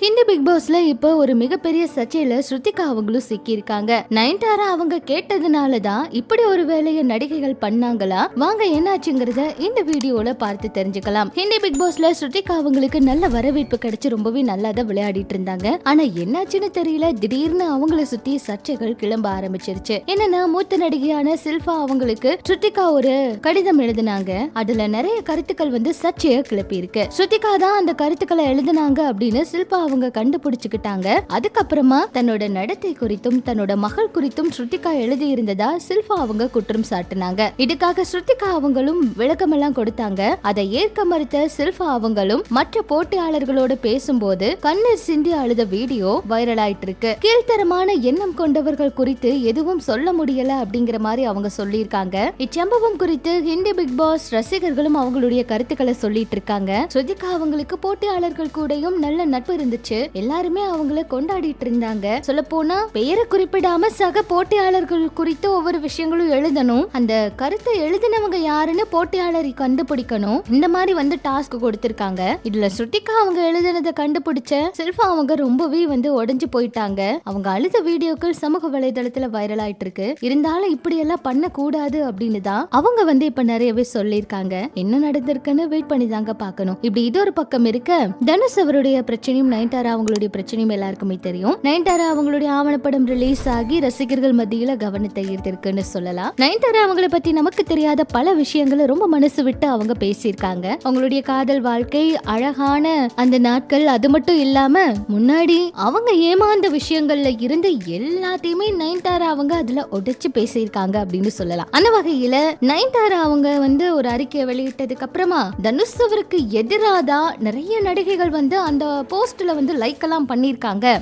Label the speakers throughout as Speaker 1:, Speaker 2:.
Speaker 1: Hindi big பாஸ்ல இப்போ ஒரு மிகப்பெரிய சர்ச்சையில ஸ்ருதிகா அவங்களும் சிக்கியிருக்காங்க. நயன்தாரா அவங்க கேட்டதுனால தான் இப்படி ஒரு வேலையை நடிகைகள் பண்ணாங்களா? வாங்க என்னாச்சுங்கிறத இந்த வீடியோல பார்த்து தெரிஞ்சுக்கலாம். ஹிந்தி பிக் பாஸ்ல ஸ்ருதிகா அவங்களுக்கு நல்ல வரவேற்பு கிடைச்சு ரொம்பவே நல்லா தான் விளையாடிட்டு இருந்தாங்க. ஆனா என்னாச்சுன்னு தெரியல. திடீர்னு அவங்கள சுத்தி சர்ச்சைகள் கிளம்ப ஆரம்பிச்சிருச்சு. என்னன்னா மூத்த நடிகையான சில்பா அவங்களுக்கு ஸ்ருதிகா ஒரு கடிதம் எழுதினாங்க. அதுல நிறைய கருத்துக்கள் வந்து சர்ச்சையை கிளப்பி இருக்கு ஸ்ருதிகா தான் அந்த கருத்துக்களை எழுதினாங்க அப்படின்னு சில்பா அவங்க கண்டுபிடிச்சுக்கிட்டாங்க. அதுக்கப்புறமா தன்னோட நடத்தை குறித்தும் தன்னோட மகள் குறித்தும் ஸ்ருத்திகா எழுதி இருந்ததா சில்பா அவங்க குற்றம் சாட்டினாங்க. இதுக்காக ஸ்ருத்திகா அவங்களும் விளக்கமெல்லாம் கொடுத்தாங்க. அதை ஏற்க மறுத்த சில்பா அவங்களும் மற்ற போட்டியாளர்களோட பேசும்போது கண்ணீர் சிந்தி அழுத வீடியோ வைரல் ஆயிட்டு இருக்கு கீழ்த்தரமான எண்ணம் கொண்டவர்கள் குறித்து எதுவும் சொல்ல முடியல அப்படிங்கிற மாதிரி அவங்க சொல்லியிருக்காங்க. இச்சம்பவம் குறித்து ஹிந்தி பிக் பாஸ் ரசிகர்களும் அவங்களுடைய கருத்துக்களை சொல்லிட்டு இருக்காங்க ஸ்ருதிகா அவங்களுக்கு போட்டியாளர்கள் கூடயும் நல்ல நட்பு இருந்துச்சு. எல்லாருமே அவங்கள கொண்டாடிட்டு இருந்தாங்க. சொல்ல போனா பெயரை குறிப்பிடாம சக போட்டியாளர்கள் குறித்து ஒவ்வொரு விஷயங்களும் எழுதணும். அந்த கருத்தை எழுதினவங்க யாருன்னு போட்டியாளரை கண்டுபிடிக்கணும். இந்த மாதிரி வந்து டாஸ்க் கொடுத்திருக்காங்க. இதுல ஸ்ருதிகா அவங்க எழுதினதை கண்டுபிடிச்ச செல்ஃபா அவங்க ரொம்பவே வந்து உடஞ்சு போயிட்டாங்க. அவங்க அழுத வீடியோக்கள் சமூக வலைதளத்துல வைரல் ஆயிட்டு இருக்கு இருந்தாலும் இப்படி எல்லாம் பண்ண கூடாது அப்படின்னு தான் அவங்க வந்து இப்ப நிறையவே சொல்லியிருக்காங்க. என்ன நடந்திருக்குன்னு வெயிட் பண்ணி தாங்க பாக்கணும் இப்படி இது ஒரு பக்கம் இருக்க தனுஷ் அவருடைய பிரச்சனையும் நயன்தாரா அவங்களுடைய பிரச்சனையும் எல்லாருக்குமே தெரியும். நயன்தாரா அவங்களுடைய ஆவணப்படம் ரிலீஸ் ஆகி ரசிகர்கள் மத்தியில கவனத்தை ஈர்த்திருக்குன்னு சொல்லலாம். நயன்தாரா அவங்கள பத்தி நமக்கு தெரியாத பல விஷயங்களை ரொம்ப மனசு விட்டு அவங்க பேசியிருக்காங்க. அவங்களுடைய காதல் வாழ்க்கை அழகான அந்த நாட்கள் அது மட்டும் இல்லாம முன்னாடி அவங்க ஏமாந்த விஷயங்கள்ல இருந்து எல்லாத்தையுமே நயன்தாரா அவங்க அதுல உடைச்சு பேசியிருக்காங்க அப்படின்னு சொல்லலாம். அந்த வகையில நயன்தாரா அவங்க வந்து ஒரு அறிக்கையை வெளியிட்டதுக்கு அப்புறமா தனுஷ் அவருக்கு எதிராதா நிறைய நடிகைகள் வந்து அந்த போஸ்ட்ல வந்து லைக் எல்லாம்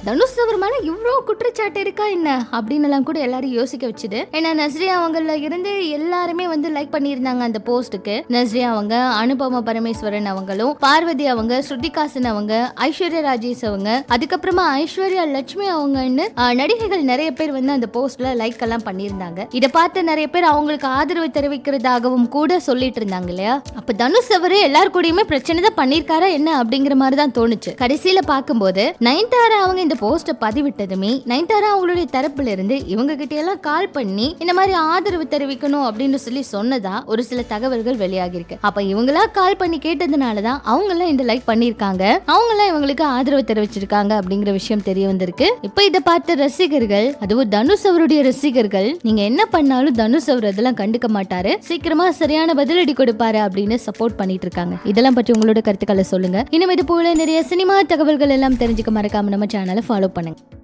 Speaker 1: தனுஷ் அவர் மேல இவ்வளோ குற்றச்சாட்டு இருக்கா என்ன? அப்படின்னு எல்லாம் கூட எல்லாரும் யோசிக்க வச்சுது ஏன்னா நஸ்ரியா அவங்கள இருந்து எல்லாருமே வந்து லைக் பண்ணியிருந்தாங்க அந்த போஸ்ட்டுக்கு நஸ்ரியா அவங்க அனுபமா பரமேஸ்வரன் அவங்களும் பார்வதி அவங்க ஸ்ருதிகாசன் அவங்க ஐஸ்வர்யா ராஜேஷ் அவங்க அதுக்கப்புறமா ஐஸ்வர்யா லட்சுமி அவங்கன்னு நடிகைகள் நிறைய பேர் வந்து அந்த போஸ்ட்ல லைக் எல்லாம் பண்ணியிருந்தாங்க. இதை பார்த்து நிறைய பேர் அவங்களுக்கு ஆதரவு தெரிவிக்கிறதாகவும் கூட சொல்லிட்டு இருந்தாங்க இல்லையா? அப்ப தனுஷ் அவரு எல்லார் கூடயுமே பிரச்சனை தான் பண்ணிருக்காரா என்ன அப்படிங்கிற மாதிரி தான் தோணுச்சு. கடைசியில பார்க்கும்போது நயன்தாரா அவங்க இந்த போஸ்ட பதிவிட்டதுமே நயன்தாரா அவங்களுடைய தரப்புல இருந்து இவங்க கிட்ட எல்லாம் கால் பண்ணி இந்த மாதிரி ஆதரவு தெரிவிக்கணும் அப்படின்னு சொல்லி சொன்னதா ஒரு சில தகவல்கள் வெளியாகிருக்கு அப்ப இவங்களா கால் பண்ணி கேட்டதுனாலதான் அவங்க எல்லாம் இந்த லைக் பண்ணிருக்காங்க அவங்க எல்லாம் இவங்களுக்கு ஆதரவு தெரிவிச்சிருக்காங்க அப்படிங்கிற விஷயம் தெரிய வந்திருக்கு. இப்ப இதை பார்த்த ரசிகர்கள் அதுவும் தனுஷ் அவருடைய ரசிகர்கள் நீங்க என்ன பண்ணாலும் தனுஷ் அவர் அதெல்லாம் கண்டுக்க மாட்டாரு. சீக்கிரமா சரியான பதிலடி கொடுப்பாரு அப்படின்னு சப்போர்ட் பண்ணிட்டு இருக்காங்க. இதெல்லாம் பற்றி உங்களோட கருத்துக்களை சொல்லுங்க. இன்னும் இது போல நிறைய சினிமா தகவல்கள் எல்லாம் தெரிஞ்சுக்க மறக்காம நம்ம சேனலை ஃபாலோ பண்ணுங்க.